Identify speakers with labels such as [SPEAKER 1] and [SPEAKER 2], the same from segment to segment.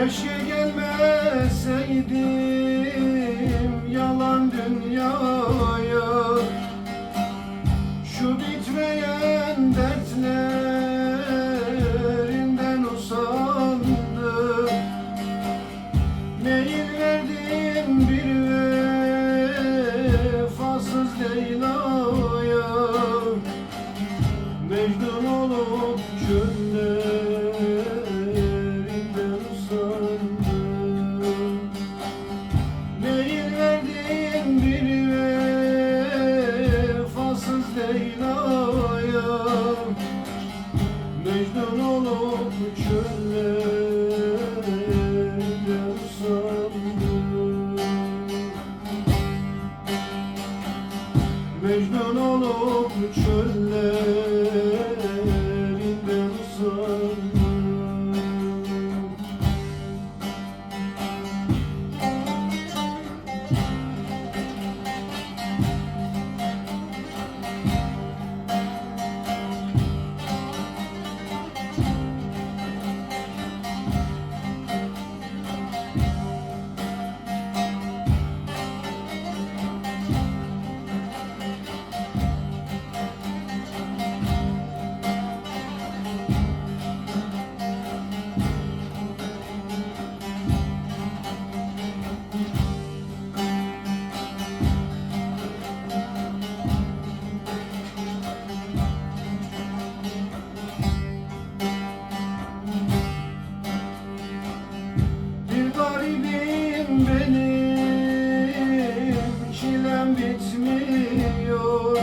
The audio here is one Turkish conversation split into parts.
[SPEAKER 1] Keşke gelmeseydim yalan dünyaya olup çöllerinden usandım Mecnun olup çöllerinden benim Çilem bitmiyor.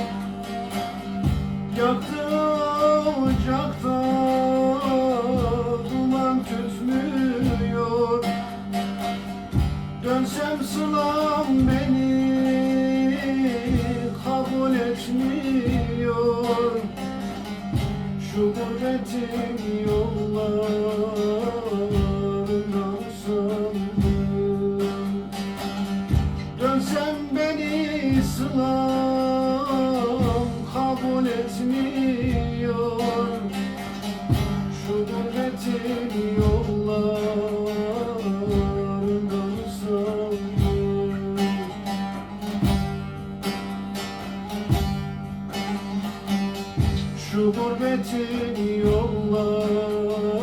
[SPEAKER 1] Yaktığı ocakta Duman tütmüyor. Dönsem sılam beni Kabul etmiyor. Şu gurbetin yollarından Şu gurbetin yollarından